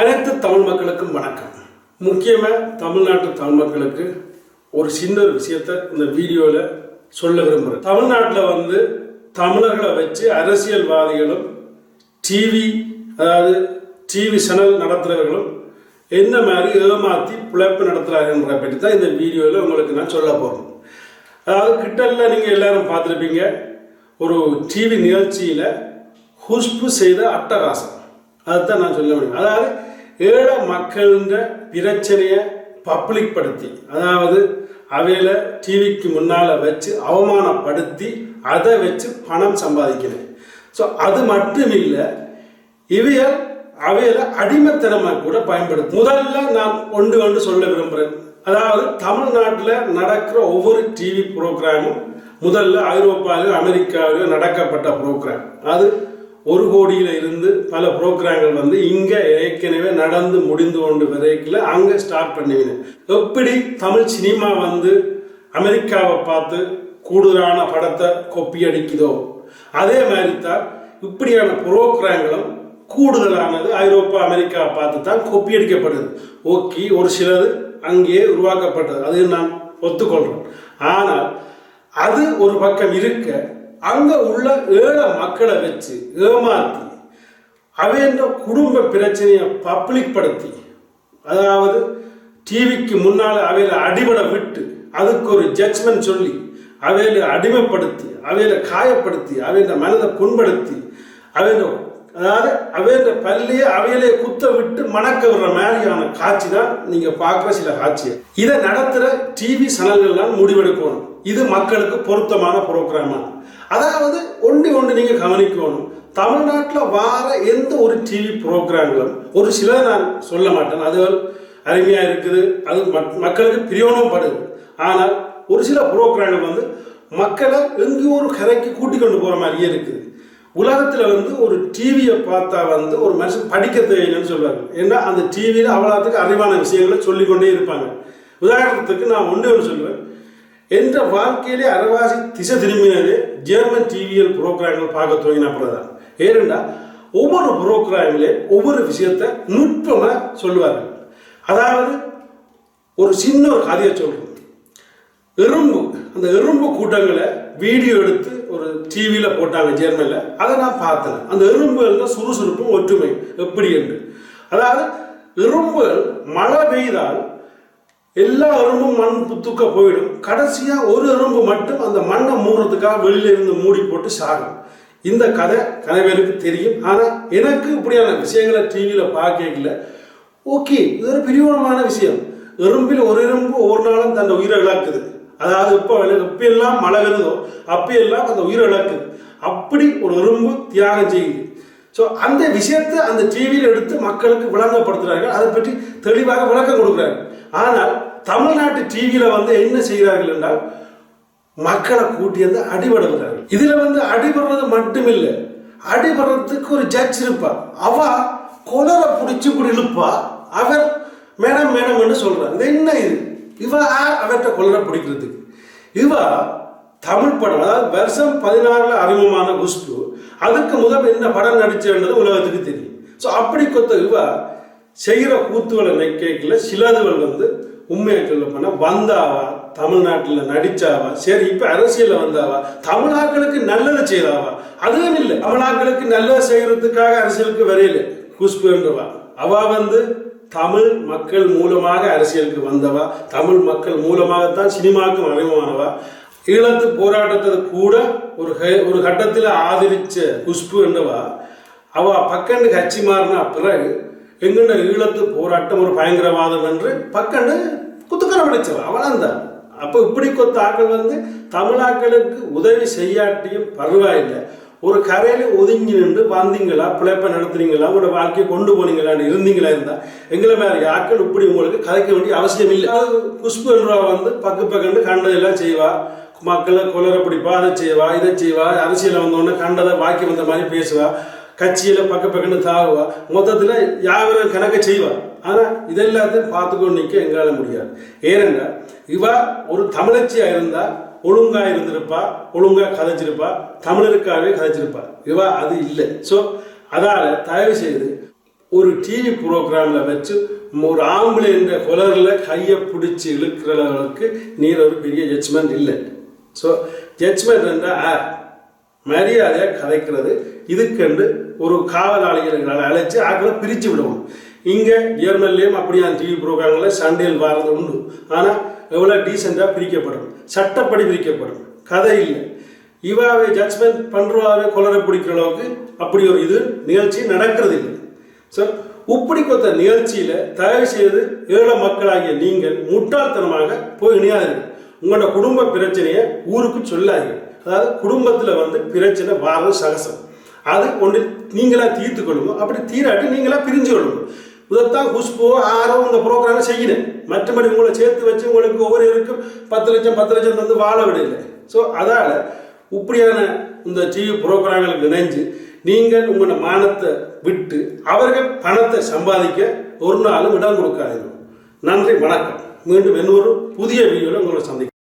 அனைத்து தமிழ் மக்களுக்கும் வணக்கம். முக்கியமாக தமிழ்நாட்டு தமிழ் மக்களுக்கு ஒரு சின்ன ஒரு விஷயத்த இந்த வீடியோவில் சொல்ல விரும்புகிறேன் தமிழ்நாட்டில் வந்து தமிழர்களை வச்சு அரசியல்வாதிகளும் டிவி அதாவது டிவி சேனல் நடத்துகிறவர்களும் என்ன மாதிரி ஏமாற்றி பிழைப்பு நடத்துகிறாங்கன்ற பற்றி தான் இந்த வீடியோவில் உங்களுக்கு நான் சொல்ல போகிறேன் அதாவது கிட்டல்ல நீங்கள் எல்லாரும் பார்த்துருப்பீங்க ஒரு டிவி நிகழ்ச்சியில் ஹுஷ்பு செய்த அட்டகாசம். அதுதான் நான் சொல்ல முடியும். அதாவது ஏழை மக்கள்ன்ற பிரச்சனையை பப்ளிக் படுத்தி அதாவது அவையில டிவிக்கு முன்னால் வச்சு அவமானப்படுத்தி அதை வச்சு பணம் சம்பாதிக்கிறேன் ஸோ அது மட்டும் இல்லை இவையல் அவையில அடிமைத்தனமாக கூட பயன்படுத்தும் முதல்ல நான் ஒன்று ஒன்று சொல்ல விரும்புகிறேன். அதாவது தமிழ்நாட்டில் நடக்கிற ஒவ்வொரு டிவி ப்ரோக்ராமும் முதல்ல ஐரோப்பாவிலும் அமெரிக்காவிலும் நடக்கப்பட்ட ப்ரோக்ராம் அது ஒரு கோடியில் இருந்து பல ப்ரோக்ராம்கள் வந்து இங்கே ஏற்கனவே நடந்து முடிந்து கொண்டு வரைக்கில் அங்கே ஸ்டார்ட் பண்ணுவீங்க எப்படி தமிழ் சினிமா வந்து அமெரிக்காவை பார்த்து கூடுதலான படத்தை கொப்பி அடிக்குதோ? அதே மாதிரி தான் இப்படியான ப்ரோக்ராம்களும் கூடுதலானது ஐரோப்பா அமெரிக்காவை பார்த்து தான் கொப்பி அடிக்கப்படுது. ஓகே ஒரு சிலது அங்கேயே உருவாக்கப்பட்டது. அது நான் ஒத்துக்கொள்கிறேன் ஆனால் அது ஒரு பக்கம் இருக்க அங்க உள்ள ஏழை மக்களை வச்சு ஏமாத்தி அவைன்ற குடும்ப பிரச்சனையை பப்ளிக் படுத்தி அதாவது டிவிக்கு முன்னால் அவையில அடிபட விட்டு அதுக்கு ஒரு ஜட்ஜ்மெண்ட் சொல்லி அவையில அடிமைப்படுத்தி அவையில காயப்படுத்தி அவையில மனதை புண்படுத்தி அவையில அதாவது அவையில பல்லையே அவையிலே குத்த விட்டு மணக்க விடுற மாதிரியான காட்சி தான் நீங்க பார்க்குற சில காட்சி இதை நடத்துகிற டிவி சேனல்கள்லாம் முடிவெடுக்கணும். இது மக்களுக்கு பொருத்தமான ப்ரோக்ராமா அதாவது ஒன்று ஒன்று நீங்கள் கவனிக்கணும். தமிழ்நாட்டில் வார எந்த ஒரு டிவி ப்ரோக்ராம்களும் ஒரு சிலர் நான் சொல்ல மாட்டேன். அது அருமையாக இருக்குது. அது மக்- மக்களுக்கு பிரியோனும் படுது. ஆனால் ஒரு சில ப்ரோக்ராம்கள் வந்து மக்களை எங்கேயோ ஒரு கரைக்கு கூட்டி கொண்டு போகிற மாதிரியே இருக்குது. உலகத்தில் வந்து ஒரு டிவியை பார்த்தா வந்து ஒரு மனுஷன் படிக்க தெரியலன்னு சொல்லுவாங்க ஏன்னா அந்த டிவியில் அவ்வளோத்துக்கு அறிவான விஷயங்களை சொல்லிக்கொண்டே இருப்பாங்க. உதாரணத்துக்கு நான் ஒன்று ஒன்று சொல்லுவேன். என்ற வாழ்க்கையிலே அரைவாசி திசை திரும்பினது ஜெர்மன் டிவியல் புரோகிராம்கள் பார்க்க துவங்கின தான். ஏனென்றா ஒவ்வொரு புரோகிராமிலே ஒவ்வொரு விஷயத்தை நுட்பமாக சொல்லுவார்கள். அதாவது ஒரு சின்ன ஒரு கதையை சொல்கிறோம் எறும்பு. அந்த எறும்பு கூட்டங்களை வீடியோ எடுத்து ஒரு டிவியில் போட்டாங்க ஜெர்மனில் அதை நான் பார்த்தேன். அந்த எறும்புகள் சுறுசுறுப்பும் ஒற்றுமை. எப்படி என்று. அதாவது எறும்புகள் மழை பெய்தால் எல்லா எறும்பும் மண் புத்துக்க போயிடும். கடைசியாக ஒரு எறும்பு மட்டும் அந்த மண்ணை மூடுறதுக்காக வெளியில இருந்து மூடி போட்டு சாகும். இந்த கதை கனவேலுக்கு தெரியும். ஆனால் எனக்கு இப்படியான விஷயங்களை டிவியில் பார்க்கல ஓகே இது ஒரு பிரிவானமான விஷயம். எறும்பில் ஒரு எறும்பு ஒரு நாளும் தன் உயிரை இழக்குது. அதாவது இப்போ எப்ப எல்லாம் மழை வருதோ அப்பெல்லாம் அந்த உயிர் இழக்குது. அப்படி ஒரு எறும்பு தியாகம் செய்யுது. ஸோ அந்த விஷயத்தை அந்த டிவியில் எடுத்து மக்களுக்கு விளங்கப்படுத்துகிறார்கள் அதை பற்றி தெளிவாக விளக்கம் கொடுக்குறாங்க ஆனால் தமிழ்நாட்டு டிவியில் வந்து என்ன செய்கிறார்கள் என்றால் மக்களை கூட்டி வந்து அடிபடுகிறார்கள். இதில் வந்து அடிபடுறது மட்டும் இல்லை அடிபடுறதுக்கு ஒரு ஜட்ஜ் இருப்பா. அவ கொலரை பிடிச்சி இப்படி இழுப்பா. அவர் மேடம் மேடம் என்று சொல்கிறார் இது என்ன இது? இவ யார்? அவர்கிட்ட கொலரை பிடிக்கிறதுக்கு. இவ தமிழ் படம் அதாவது வருஷம் பதினாறுல அறிமுகமான குஷ்பு அதுக்கு முதல் என்ன படம் நடிச்சது உலகத்துக்கு தெரியும். ஸோ அப்படி கொத்த இவ செய்கிற கூத்துகளை நெக்கேக்கில் சிலதுகள் வந்து உண்மையை சொல்ல போனால் வந்தாவா தமிழ்நாட்டில் நடிச்சாவா சரி இப்போ அரசியலில் வந்தாவா தமிழாக்களுக்கு நல்லது செய்தாவா? அதுவும் இல்லை. தமிழாக்களுக்கு நல்லது செய்கிறதுக்காக அரசியலுக்கு வரையில குஷ்புன்றவா அவ வந்து தமிழ் மக்கள் மூலமாக அரசியலுக்கு வந்தவா? தமிழ் மக்கள் மூலமாகத்தான் சினிமாவுக்கும் அறிமுகமானவா? ஈழத்து போராட்டத்தை கூட ஒரு ஒரு கட்டத்தில் ஆதரிச்ச குஷ்பு என்னவா அவ பக்கண்டு கட்சி மாறின பிறகு எங்கண்ட ஈழத்து போராட்டம் ஒரு பயங்கரவாதம் என்று பக்கண்டு குத்துக்கரம் அடிச்சவ? அவளந்தான். அப்போ இப்படி கொத்த ஆக்கள் வந்து தமிழாக்களுக்கு உதவி செய்யாட்டியும் பரவாயில்லை. ஒரு கரையில ஒதுங்கி நின்று வந்தீங்களா பிழைப்ப நடத்துறீங்களா உங்களோட வாழ்க்கையை கொண்டு போனீங்களான்னு இருந்தீங்களா இருந்தா எங்களை மாதிரி ஆட்கள் இப்படி உங்களுக்கு கதைக்க வேண்டிய அவசியம் இல்லை. அது குஷ்பு என்றா வந்து பக்கு பக்கண்டு கண்டதெல்லாம் செய்வா. மக்களை கொலரை பிடிப்பா அதை செய்வா இதை செய்வா அரசியலில் வந்தோடனே கண்டதை வாக்கி வந்த மாதிரி பேசுவா. கட்சியில பக்க பக்கன்னு தாவுவா. மொத்தத்துல யாவரும் கணக்க செய்வா. ஆனா இதெல்லாத்தையும் பார்த்துக்கொண்டு நிற்க எங்களால் முடியாது. ஏனென்றால் இவா ஒரு தமிழச்சியா இருந்தா ஒழுங்கா இருந்திருப்பா ஒழுங்கா கதைச்சிருப்பா தமிழருக்காகவே கதைச்சிருப்பா இவா அது இல்லை. ஸோ அதால தயவு செய்து ஒரு டிவி ப்ரோக்ராம்ல வச்சு ஒரு ஆம்பளை என்ற குலரில் கையை பிடிச்சி இழுக்கிறவர்களுக்கு நீர் ஒரு பெரிய ஜட்ஜ்மெண்ட் இல்லை. ஸோ ஜட்ஜ்மெண்ட் என்றால் ஆர் மரியாதையாக கதைக்கிறது. இதுக்கென்று ஒரு காவலாளிகளை அழைச்சி ஆக்களை பிரித்து விடுவோம். இங்கே ஜெர்மன்லேயும் அந்த டிவி ப்ரோக்ராம்களில் சண்டையில் வாரது உண்டு. ஆனால் எவ்வளோ டீசெண்டாக பிரிக்கப்படும். சட்டப்படி பிரிக்கப்படும். கதை இல்லை. இவாவே ஜட்ஜ்மெண்ட் பண்ணுறவாவே கொலரை பிடிக்கிற அளவுக்கு அப்படி ஒரு இது நிகழ்ச்சி நடக்கிறது இல்லை. ஸோ இப்படி கொத்த நிகழ்ச்சியில் தயவு செய்து ஏழை மக்களாகிய நீங்கள் முட்டாள்தனமாக போய் இணையாதீர்கள். உங்களோட குடும்ப பிரச்சனையை ஊருக்கு சொல்லாதீங்க அதாவது குடும்பத்தில் வந்து பிரச்சனை வாரம் சகசம். அது ஒன்று நீங்களாக தீர்த்து கொள்ளுங்க அப்படி தீராட்டி நீங்களாக பிரிஞ்சு கொள்ளுங்க இதைத்தான் குஷ்போ ஆரோ இந்த ப்ரோக்ராமை செய்யணும் மற்றபடி உங்களை சேர்த்து வச்சு உங்களுக்கு ஒவ்வொருவருக்கும் பத்து லட்சம் பத்து லட்சம் தந்து வாழ விடலை ஸோ அதால் இப்படியான இந்த டிவி ப்ரோக்ராம்களை நினைஞ்சு நீங்கள் உங்களோட மானத்தை விட்டு அவர்கள் பணத்தை சம்பாதிக்க ஒரு நாளும் இடம் கொடுக்காதீங்க நன்றி வணக்கம். மீண்டும் இன்னொரு புதிய வீடியோவில் உங்களை சந்திக்கிறேன்.